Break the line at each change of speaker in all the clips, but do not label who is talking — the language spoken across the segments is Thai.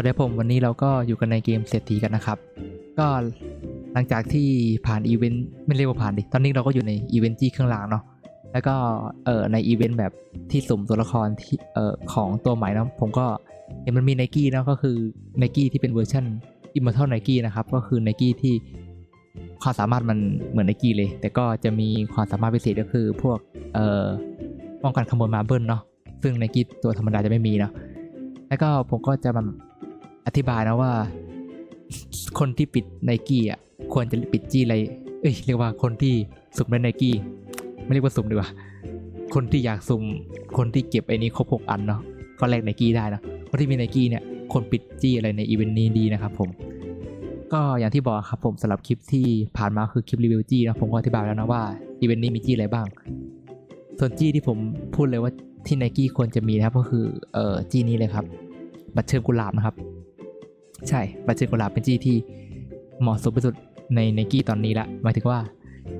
วัสดีผมวันนี้เราก็อยู่กันในเกมเศรษฐีกันนะครับ ก็หลังจากที่ผ่านอีเวนต์ไม่เรียกว่าผ่านดิตอนนี้เราก็อยู่ในอีเวนต์ที่เครื่องรางเนาะแล้วก็เออในอีเวนต์แบบที่สุ่มตัวละครที่เออของตัวใหม่นะผมก็เห็นมันมีไนกี้เนาะก็คือไนกี้ที่เป็นเวอร์ชัน Immortal Nike นะครับก็คือไนกี้ที่ความสามารถมันเหมือนไนกี้เลย แต่ก็จะมีความสามารถพิเศษก็คือพวกเอ่อป้องกันขโมยมาเบิลเนาะซึ่งไนกี้ตัวธรรมดาจะไม่มีเนาะแล้วก็ผมก็จะมา อธิบายนะว่า คนที่ปิดไนกี้อะควรจะปิดจี้อะไร เอ้ยเรียกว่าคนที่สุ่มได้ไนกี้ไม่เรียกว่าสุ่มดีกว่า คนที่อยากสุ่ม คนที่เก็บไอ้นี้ครบหกอันเนาะก็แลกไนกี้ได้เนะคนที่มีไนกี้เนี่ยคนปิดจี้อะไรในอีเวนต์นี้ดีนะครับผม ก็อย่างที่บอกครับผมสำหรับคลิปที่ผ่านมาคือคลิปรีวิวจี้นะผมก็อธิบายแล้วนะว่าอีเวนต์นี้มีจี้อะไรบ้าง ส่วนจี้ที่ผมพูดเลยว่าที่ไนกี้ควรจะมีนะครับก็คือเอ่อจี้นี้เลยครับ บัตรเชิญกุหลาบนะครับ ใช่บัตรเชิญกุลาบเป็นจี้ที่เหมาะสมที่สุดในไนกี้ตอนนี้ละหมายถึงว่า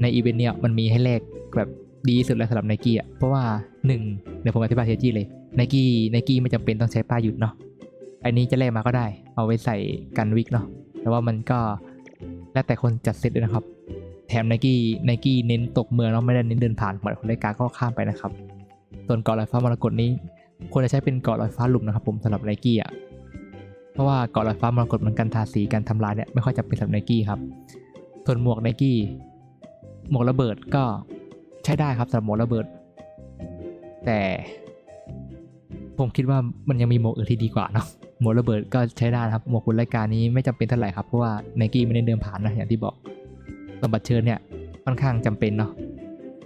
ในอีเวนต์เนี่ยมันมีให้แลกแบบดีสุดแล้วสำหรับไนกี้อะเพราะว่าหนึ่งเดี๋ยวผมอธิบายเทจี้เลยไนกี้ไนกี้ไม่จำเป็นต้องใช้ป้ายหยุดเนาะอันนี้จะแลกมาก็ได้ เอาไว้ใส่กันวิกเนาะแต่ว่ามันก็แล้วแต่คนจัดเซตด้วยนะครับ แถมไนกี้ไนกี้เน้นตกเมืองแล้วไม่ได้เน้นเดินผ่านเหมือนคนรายการก็ข้ามไปนะครับ ส่วนเกาะลอยฟ้ามรกตนี้ควรจะใช้เป็นเกาะลอยฟ้าหลุมนะครับผมสำหรับไนกี้อะ เพราะว่าเกาะลอยฟ้ามรกตมันกันทาสีกันทำลายเนี่ยไม่ค่อยจำเป็นสำหรับไนกี้ครับ ส่วนหมวกไนกี้หมวกระเบิดก็ใช้ได้ครับสำหรับหมวกระเบิด แต่ผมคิดว่ามันยังมีหมวกอื่นที่ดีกว่าเนาะหมวกระเบิดก็ใช้ได้ครับหมวกคุณรายการนี้ไม่จำเป็นเท่าไหร่ครับเพราะว่าไนกี้ไม่ได้เดินผ่านนะอย่างที่บอกส่วนบัตรเชิญเนี่ยค่อนข้างจำเป็นเนาะ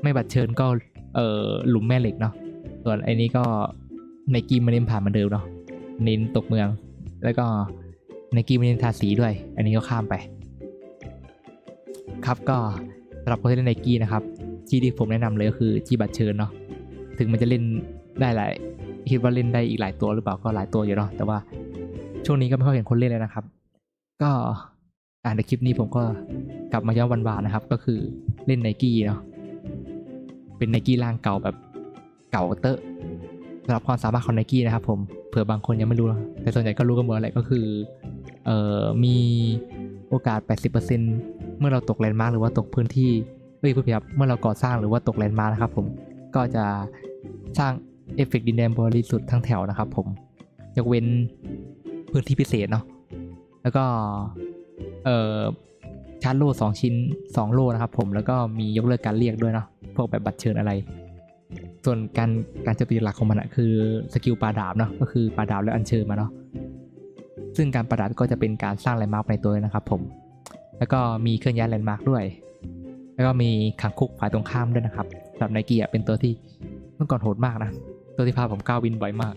ไม่บัตรเชิญก็เอ่อหลุมแม่เหล็กเนาะส่วนไอ้นี้ก็ไนกี้ไม่เน้นผ่านเหมือนเดิมเนาะเน้นตกเมือง แล้วก็ไนกี้ม่เน้นทาสีด้วย อันนี้ก็ข้ามไป ครับก็สำหรับคนที่เล่นไนกี้นะครับที่ที่ผมแนะนำเลยก็คือจีบัตรเชิญเนาะถึงมันจะเล่นได้หลาย คิดว่าเล่นได้อีกหลายตัวหรือเปล่าก็หลายตัวอยู่เนาะแต่ว่าช่วงนี้ก็ไม่ค่อยเห็นคนเล่นเลยนะครับ ก็อ่านในคลิปนี้ผมก็กลับมาย้อนวันวานนะครับ ก็คือเล่นไนกี้เนาะเป็นไนกี้ร่างเก่าแบบเก่าเตอะ สำหรับความสามารถของไนกี้นะครับผมเผื่อบางคนยังไม่รู้แต่ส่วนใหญ่ก็รู้กันหมดแหละก็คือเอ่อมีโอกาส 80%เมื่อเราตกแลนด์มาร์กหรือว่าตกพื้นที่เอ้ยเพื่อนครับเมื่อเราก่อสร้างหรือว่าตกแลนด์มาร์กนะครับผมก็จะสร้างเอฟเฟกต์ดินแดนบริสุทธิ์ทั้งแถวนะครับผมยกเว้นพื้นที่พิเศษเนาะแล้วก็เอ่อชาร์จโล่สองชิ้นสองโล่นะครับผมแล้วก็มียกเลิกการเรียกด้วยเนาะพวกแบบบัตรเชิญอะไร ส่วนการการโจมตีหลักของมันอะคือสกิลปลาดาบเนาะก็คือปลาดาบแล้วอัญเชิญมาเนาะซึ่งการปลาดาบก็จะเป็นการสร้างแลนด์มาร์กในตัวนะครับผม แล้วก็มีเคลื่อนย้ายแลนด์มาร์กด้วย แล้วก็มีขังคุกฝ่ายตรงข้ามด้วยนะครับสำหรับไนกี้อะเป็นตัวที่เมื่อก่อนโหดมากนะตัวที่พาผมก้าววินบ่อยมาก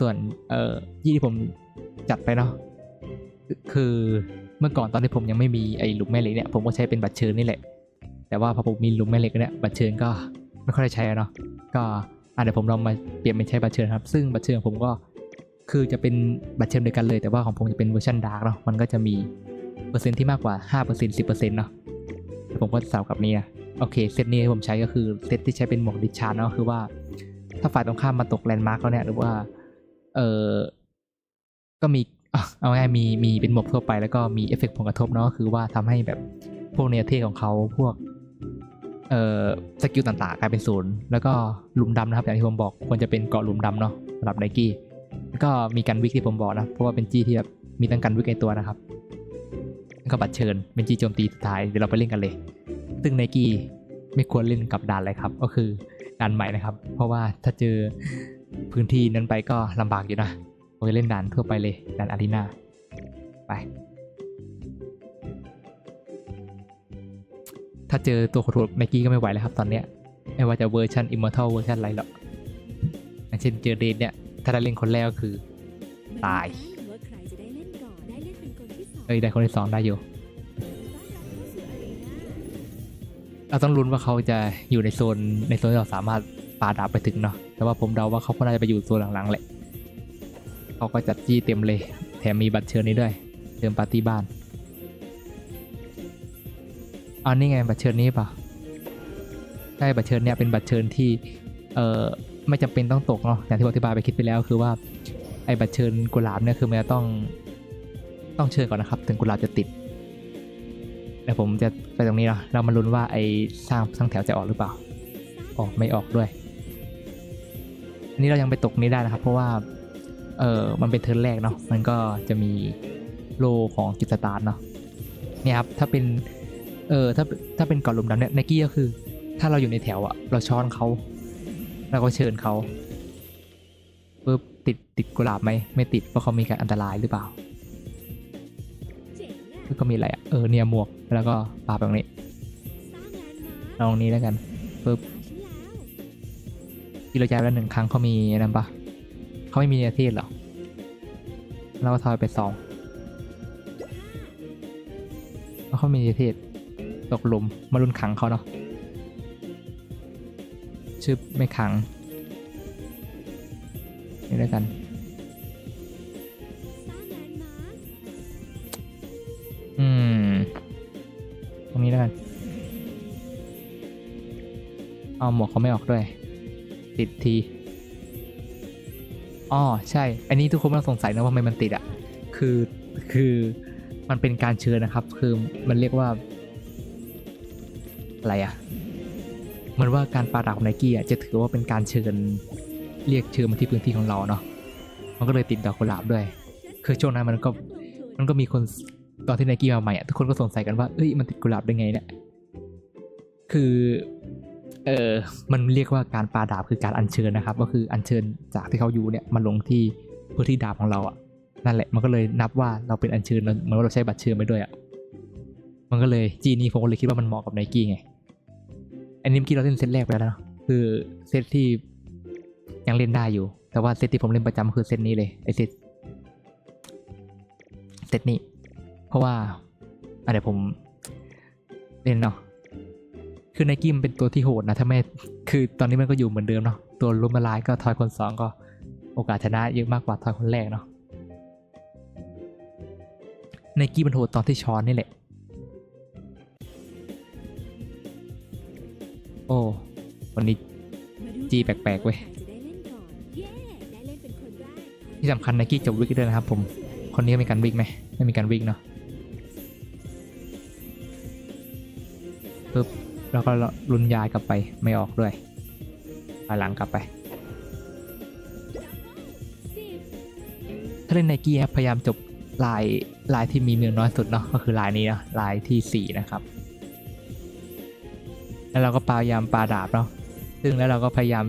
ส่วนเอ่อยี่ที่ผมจัดไปเนาะคือเมื่อก่อนตอนที่ผมยังไม่มีไอ้หลุมแม่เหล็กเนี่ยผมก็ใช้เป็นบัตรเชิญนี่แหละแต่ว่าพอผมมีหลุมแม่เหล็กเนี่ยบัตรเชิญก็ ไม่ค่อยได้ใช้เนาะก็อะเดี๋ยวผมลองมาเปลี่ยนเป็นใช้บัตรเชิญครับ ซึ่งบัตรเชิญของผมก็คือจะเป็นบัตรเชิญเดียวกันเลย แต่ว่าของผมจะเป็นเวอร์ชันดาร์กเนาะมันก็จะมีเปอร์เซ็นต์ที่มากกว่า5% 10%เนาะแล้วผมก็สาวกับนี่นะโอเคเซตนี้ที่ผมใช้ก็คือเซตที่ใช้เป็นหมวกดิชาร์เนาะคือว่า ถ้าฝ่ายตรงข้ามมาตกแลนด์มาร์กแล้วเนี่ยหรือว่าเออก็มีเอาง่ายมีมีเป็นหมวกทั่วไปแล้วก็มีเอฟเฟกต์ผลกระทบเนาะก็คือว่าทำให้แบบพวกเนื้อเทของเขาพวก เอ่อสกิลต่างๆกลายเป็นศูนย์แล้วก็หลุมดำนะครับอย่างที่ผมบอกควรจะเป็นเกาะหลุมดำเนาะสำหรับไนกี้ก็มีกันวิกที่ผมบอกนะ เพราะว่าเป็นจี้ที่แบบมีตั้งกันวิกในตัวนะครับแล้วก็บัตรเชิญเป็นจี้โจมตีสุดท้ายเดี๋ยวเราไปเล่นกันเลย ซึ่งไนกี้ไม่ควรเล่นกับด่านอะไรครับ ก็คือด่านใหม่นะครับ เพราะว่าถ้าเจอพื้นที่นั้นไปก็ลำบากอยู่นะผมจะเล่นด่านทั่วไปเลยด่านอารีนาไป ถ้าเจอตัวโหดๆไนกี้ก็ไม่ไหวแล้วครับตอนเนี้ยไม่ว่าจะเวอร์ชันอิมมอร์ทัลเวอร์ชันอะไรหรอกอย่างเช่นเจอเดนเนี่ย ถ้าได้เล่นคนแรกก็คือ ตาย
ว่าใครจะได้เล่นก่อนได้เล่นเป็นคนที่สอง
เอ้ยได้คนที่สองได้อยู่ เราต้องลุ้นว่าเขาจะอยู่ในโซนในโซนที่เราสามารถปาดาบไปถึงเนาะแต่ว่าผมเดาว่าเขาก็น่าจะไปอยู่โซนหลังๆแหละเขาก็จัดจี้เต็มเลย แถมมีบัตรเชิญนี้ด้วยเชิญปาร์ตี้บ้าน อ๋อนี่ไงบัตรเชิญนี้เปล่ะใช่บัตรเชิญเนี่ยเป็นบัตรเชิญที่เอ่อไม่จำเป็นต้องตกเนาะอย่างที่อธิบายไปคิดไปแล้วคือว่าไอ้บัตรเชิญกุหลาบเนี่ยคือมันจะต้องต้องเชิญก่อนนะครับ ถึงกุหลาบจะติดเดี๋ยวผมจะไปตรงนี้เนาะเรามาลุ้นว่าไอ้สร้างสร้างแถวจะออกหรือเปล่า ออกไม่ออกด้วย อันนี้เรายังไปตกนี้ได้นะครับ เพราะว่าเออมันเป็นเทิร์นแรกเนาะมันก็จะมีโลของจุดสตาร์ทเนาะเนี่ยครับถ้าเป็น เออถ้าถ้าเป็นกาะหลุมดำเนี่ยไนกี้ก็คือ ถ้าเราอยู่ในแถวอะเราช้อนเขาเราก็เชิญเขาปุ๊บติดติดกุหลาบไหมไม่ติดเพราะเขามีการอันตรายหรือเปล่าแล้วก็มีอะไรอะเออเนี่ยหมวกแล้วก็ปาแบบนี้
สร้างแลนด์มาร์ค
ลองนี้แล้วกันปุ๊บที่เราจ่ายไปแล้วหนึ่งครั้งเขามีนั่นปะเขาไม่มีเนเทศหรอเราก็ทอยไปสองแล้วเขามีเนเทศ ตกหลุม มารุนขังเขาเนาะชึบไม่ขัง นี่แล้วกัน อืม ตรงนี้แล้วกัน เอาหมวกเขาไม่ออกด้วย ติดทีอ๋อใช่ อันนี้ทุกคนม่ต้องสงสัยนะว่าทำไมมันติดอะ่ะ คือ คือ มันเป็นการเชิญนะครับ คือ มันเรียกว่า อะไรอะ่ะเหมันว่าการปาดาบของไนกี้อะจะถือว่าเป็นการเชิญเรียกเชิญมาที่พื้นที่ของเราเนาะมันก็เลยติดดอกกุหลาบด้วย คือช่วงนั้นมันก็มันก็มีคนตอนที่ไนกี้มาใหม่อะทุกคนก็สงสัยกันว่าเอ้ยมันติดกุหลาบได้ไงเนี่ยคือเออมันเรียกว่าการปาดาบคือการอัญเชิญนะครับ ก็คืออัญเชิญจากที่เขาอยู่เนี่ยมาลงที่พื้นที่ดาบของเราอะนั่นแหละมันก็เลยนับว่าเราเป็นอัญเชิญเหมือนว่าเราใช้บัตรเชิญไปด้วยอะมันก็เลยจีนี้ผมก็เลยคิดว่ามันเหมาะกับไนกี้ไง อันนี้เมื่อกี้เราเล่นเซตแรกไปแล้วนะคือเซตที่ยังเล่นได้อยู่ แต่ว่าเซตที่ผมเล่นประจำคือเซตนี้เลยไอเซตเซตนี้ เพราะว่าอะเดี๋ยวผมเล่นเนาะคือไนกี้มันเป็นตัวที่โหดนะถ้าไม่คือตอนนี้มันก็อยู่เหมือนเดิมเนาะตัวล้มละลายก็ทอยคนสองก็โอกาสชนะเยอะมากกว่าทอยคนแรกเนาะไนกี้มันโหดตอนที่ช้อนนี่แหละ อ้วันนี้ จีแปลกๆเว้ย ที่สำคัญไนกี้จะวิกด้วยนะครับผม คนนี้มีการวิกไหมไม่มีการวิกเนาะปึ๊บแล้วก็ลุนยายกลับไปไม่ออกด้วยอยหลังกลับไป ถ้าเล่นไนกี้พยายามจบลายลายที่มีเมืองน้อยสุดเนาะก็คือลายนี้นะลายที่ 4 นะครับ แล้วเราก็พยายามปาดาบเนาะซึ่งแล้วเราก็พยายาม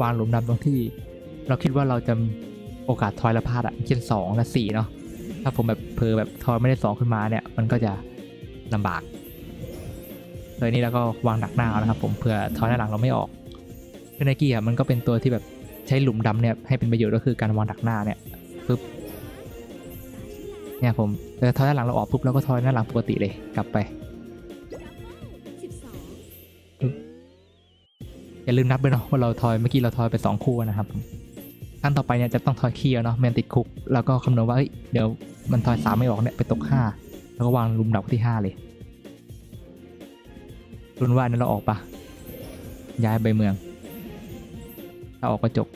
วางหลุมดำตรงที่ เราคิดว่าเราจะโอกาสทอยละพลาดอะเช่น2และ4เนาะถ้าผมแบบเพอแบบทอยไม่ได้2ขึ้นมาเนี่ย มันก็จะลำบากโดยนี้เราก็วางดักหน้านะครับ ผมเผื่อทอยหน้าหลังเราไม่ออกคือไนกี้อะมันก็เป็นตัวที่แบบใช้หลุมดำเนี่ยให้เป็นประโยชน์ก็คือการวางดักหน้าเนี่ยปึ๊บเนี่ยผมแต่ทอยหน้าหลังเราออกปุ๊บเราก็ทอยหน้าหลังปกติเลยกลับไป
อ
ย่าลืมนับด้วยเนาะว่าเราทอยเมื่อกี้เราทอยไปสองคู่นะครับขั้นต่อไปเนี่ยจะต้องทอยเคียวเนาะแมนติดคุก แล้วก็คำนวณว่าเอ้ยเดี๋ยวมันทอยสามไม่ออกเนี่ยไปตกห้าแล้วก็วางลุมดับที่ห้าเลยรุนว่านั้นเราออกปะย้ายไปเมือง ถ้าออกก็จบ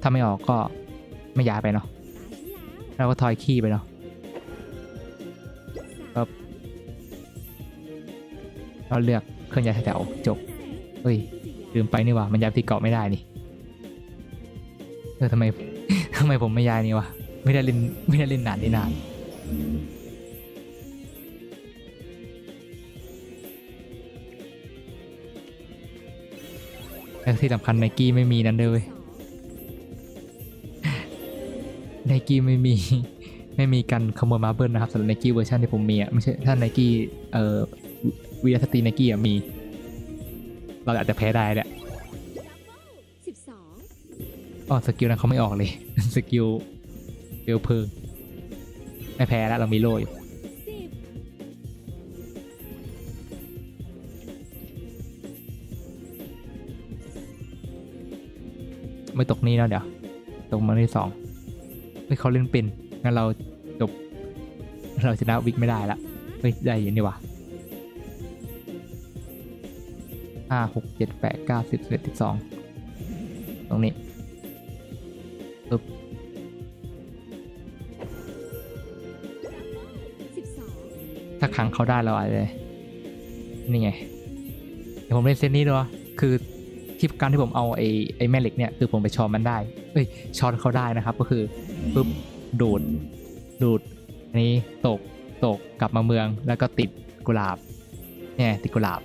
ถ้าไม่ออกก็ไม่ย้ายไปเนาะ
แล้ว
เราก็ทอยขี้ไปเนาะครับเราเลือกเครื่องย้ายแถวจบ เฮ้ยลืมไปนี่ว่ามันย้ายที่เกาะไม่ได้นี่เออทำไมทำไมผมไม่ย้ายนี่วะไม่ได้เล่นไม่ได้เล่นนานนี่นานแล้วที่สำคัญไนกี้ไม่มีนั่นเวยไนกี้ไม่มีไม่มีการขโมยมาเบิลนะครับสำหรับไนกี้เวอร์ชันที่ผมมีอะไม่ใช่ถ้าไนกี้เอ่อวีรสตรีไนกี้อะมี เราอาจจะแพ้ได้แหละ
สิบสอง
อ๋อสกิลนั้นเขาไม่ออกเลย สกิลเปลวเพลิงไม่แพ้แล้วเรามีโล่อยู่
สิบ
ไม่ตกนี้แล้วเดี๋ยว ตกมาที่สองไม่เขาเล่นเป็นงั้นเราจบ เราชนะวิกไม่ได้ละเฮ้ยได้อยินดีว่ะ ห้าหกเจ็ดแปดเก้าสิบสิบสิบสองตรงนี้ปึ๊บถ้าขังเขาได้เราอาจจะนี่ไง เดี๋ยวผมเล่นเซตนี้ด้วยคือที่การที่ผมเอาไอ้ไอ้แม่เหล็กเนี่ยคือผมไปช้อนมันได้ เอ้ยช้อตเขาได้นะครับ ก็คือปึ๊บดูดดูดนี้ตกตกกลับมาเมืองแล้วก็ติดกุหลาบเนี่ยติดกุหลาบ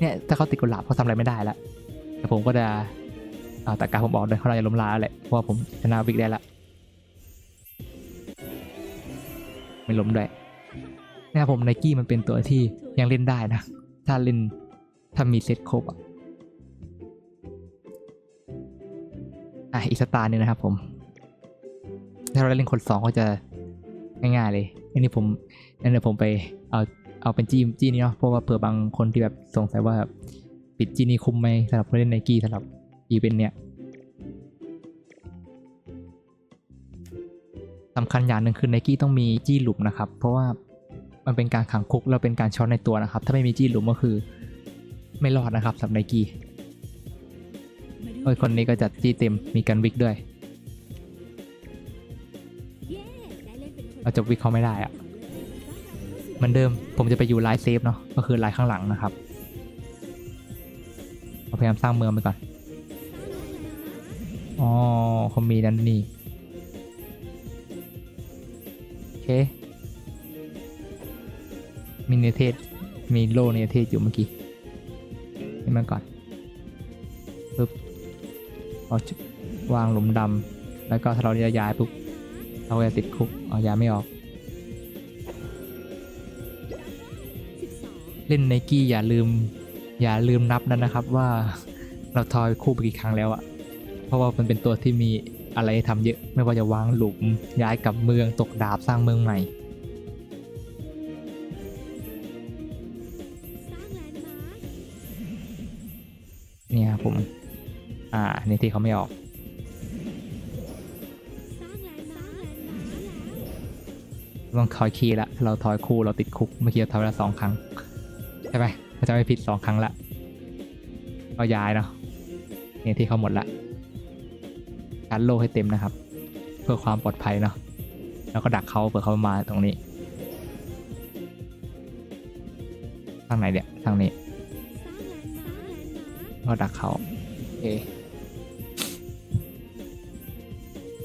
เนี่ยถ้าเขาติดกุหลาบเขาทำอะไรไม่ได้แล้วแต่ผมก็จะเอาแต่การผมบอกเลยเขาจะล้มลาแล้วแหละเพราะว่าผมชนะวิกได้ละไม่ล้มด้วยนะครับผมไนกี้มันเป็นตัวที่ยังเล่นได้นะ ถ้าเล่นถ้ามีเซตครบอะอะอีกสตาร์นึงนะครับผม ถ้าเราเล่นคนสองก็จะง่ายๆเลยอันนี้ผมอันนี้ผมไปเอา เอาเป็นจี้จี้นี้เนาะเพราะว่าเผื่อบางคนที่แบบสงสัยว่าแบบปิดจี้นี้คุ้มไหมสำหรับผู้เล่นไนกี้สำหรับอีเวนต์เนี่ยสำคัญอย่างหนึ่งคือไนกี้ต้องมีจี้หลุมนะครับ เพราะว่ามันเป็นการขังคุกแล้วเป็นการช็อตในตัวนะครับ ถ้าไม่มีจี้หลุมก็คือไม่รอดนะครับสำหรับไนกี้โอ้ยคนนี้ก็จัดจี้เต็มมีการวิกด้วย
เย้ได้เล่นเป็นคน
เราจะวิกเขาไม่ได้อะ เหมือนเดิมผมจะไปอยู่ไลน์เซฟเนาะก็คือไลน์ข้างหลังนะครับเราพยายามสร้างเมืองไปก่อนอ๋อเขามีนั่นนี่โอเคมีเนเทศมีโลเนเทศอยู่เมื่อกี้นี่มาก่อนปึ๊บเอาวางหลุมดำแล้วก็ถ้าเราจะย้ายปุ๊บเราจะติดคุกเอาย้ายไม่ออก เล่นไนกี้อย่าลืม อย่าลืมนับนั้นนะครับว่าเราทอยคู่ไปกี่ครั้งแล้วอะเพราะว่ามันเป็นตัวที่มีอะไรให้ทำเยอะ ไม่ว่าจะวางหลุมย้ายกับเมืองตกดาบสร้างเมืองใหม่เนี่ยครับผม อ่า นี่ที่เขาไม่ออก
สร้างแลนด์มาร์คแล้ว
ต้องทอยคีย์ละ เราทอยคู่เราติดคุก เมื่อกี้เราทอยละสองครั้ง ใช่ไหมถ้าจะไม่ผิดสองครั้งละก็ย้ายเนาะเนี่ยที่เขาหมดละการโลให้เต็มนะครับ เพื่อความปลอดภัยเนาะแล้วก็ดักเขาเผื่อเขามาตรงนี้ทางไหนเนี่ยทางนี้
แลนด์มาร์คแลนด์มาร์ค
ก็ดักเขาโอเค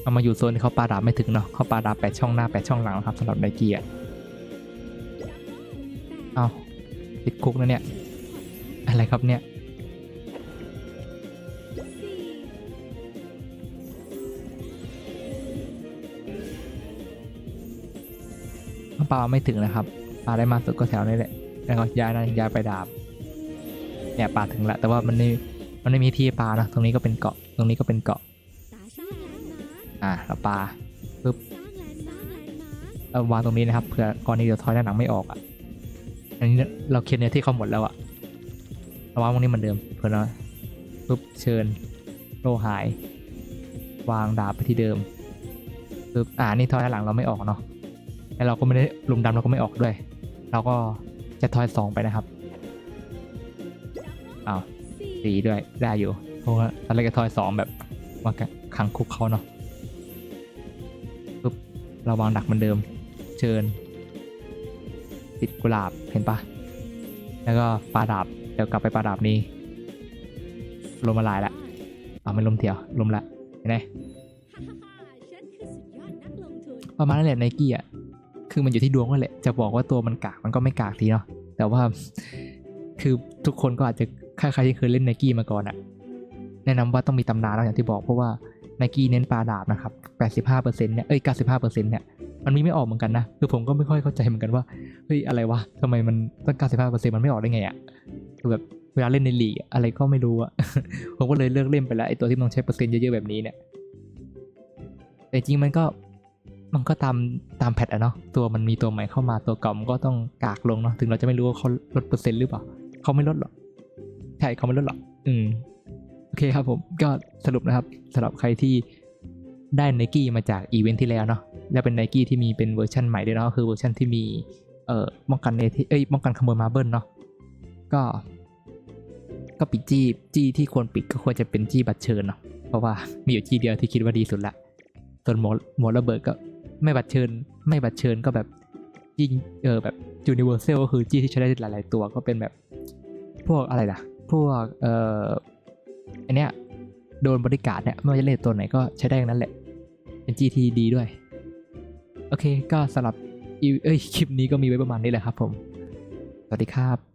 เอามาอยู่โซนที่เขาปาดาบไม่ถึงเนาะเขาปาดาบแปดช่องหน้าแปดช่องหลังนะครับสำหรับไนกี้อะ ติดคุกนะเนี่ย อะไรครับเนี่ยปลาไม่ถึงนะครับปลาได้มาสุดก็แถวนี้แหละ แล้วก็ย้ายนะย้ายไปดาบ เนี่ยปลาถึงละแต่ว่ามันไม่มันไม่มีที่ปลานะ ตรงนี้ก็เป็นเกาะ ตรงนี้ก็เป็นเกาะ อ่าแล้วปลา
สร้างแลางแลนด์มาร์ค
เอาวางตรงนี้นะครับ เผื่อก่อนนี้เดี๋ยวทอยด้านหลังไม่ออกอะ อันนี้เราเคลียร์เนื้อที่เขาหมดแล้วอะเราวางตรงนี้เหมือนเดิมเผื่อเราปุ๊บเชิญโลหาย วางดาบไปที่เดิมปุ๊บอ่านี่ทอยด้านหลังเราไม่ออกเนาะแล้วเราก็ไม่ได้ลุมดำเราก็ไม่ออกด้วย เราก็จะทอยสองไปนะครับอ้าว
สี่
สีด้วยได้อยู่ เพราะว่าตอนแรกก็ทอยสองแบบว่าขังคุกเขาเนาะปุ๊บเราวางดักเหมือนเดิม เชิญ ติดกุหลาบเห็นปะแล้วก็ปลาดาบเดี๋ยวกลับไปปลาดาบนี้ลมมาลายละเอาไม่ลมเถียวลมละเห็นไหมประมาณนั้นแหละไนกี้อะคือมันอยู่ที่ดวงนั่นแหละจะบอกว่าตัวมันกากมันก็ไม่กากทีเนาะแต่ว่าคือทุกคนก็อาจจะใครๆที่เคยเล่นไนกี้มาก่อนอะแนะนำว่าต้องมีตำนานแล้วอย่างที่บอกเพราะว่าไนกี้เน้นปลาดาบนะครับ 85%เนี่ย เอ้ย 95%เนี่ย มันมีไม่ออกเหมือนกันนะ คือผมก็ไม่ค่อยเข้าใจเหมือนกันว่า เฮ้ย อะไรวะทำไมมันตั้ง95%มันไม่ออกได้ไงอะคือแบบเวลาเล่นในลีกอะอะไรก็ไม่รู้อะผมก็เลยเลิกเล่นไปแล้วไอตัวที่มันต้องใช้เปอร์เซ็นต์เยอะๆแบบนี้เนี่ย แต่จริงมันก็มันก็ตามตามแพทอะเนาะ ตัวมันมีตัวใหม่เข้ามาตัวเก่ามันก็ต้องกากลงเนาะ ถึงเราจะไม่รู้ว่าเขาลดเปอร์เซ็นต์หรือเปล่า เขาไม่ลดหรอก ใช่เขาไม่ลดหรอก อืม โอเคครับผม ก็สรุปนะครับสำหรับใครที่ ได้ไนกี้มาจากอีเวนท์ที่แล้วเนาะและเป็นไนกี้ที่มีเป็นเวอร์ชันใหม่ด้วยเนาะคือเวอร์ชันที่มีเอ่อป้องกันเอทเอ้ยป้องกันขโมยมาเบิลเนาะก็ ก็ปิดจี้จี้ที่ควรปิดก็ควรจะเป็นจี้บัตรเชิญเนาะเพราะว่ามีอยู่จี้เดียวที่คิดว่าดีสุดละส่วนหมอหมอระเบิดก็ไม่บัตรเชิญ ไม่บัตรเชิญก็แบบยิงเออแบบ universal ก็คือจี้ที่ใช้ได้หลาย ๆ ตัวก็เป็นแบบ พวกอะไรนะพวกเอ่ออันเนี้ย โดนบริการเนี่ยไม่ว่าจะเล่นตัวไหนก็ใช้ได้ยังนั้นแหละ เป็น GT ดีด้วย โอเคก็สำหรับเอ้ยคลิปนี้ก็มีไว้ประมาณนี้แหละครับผม สวัสดีครับ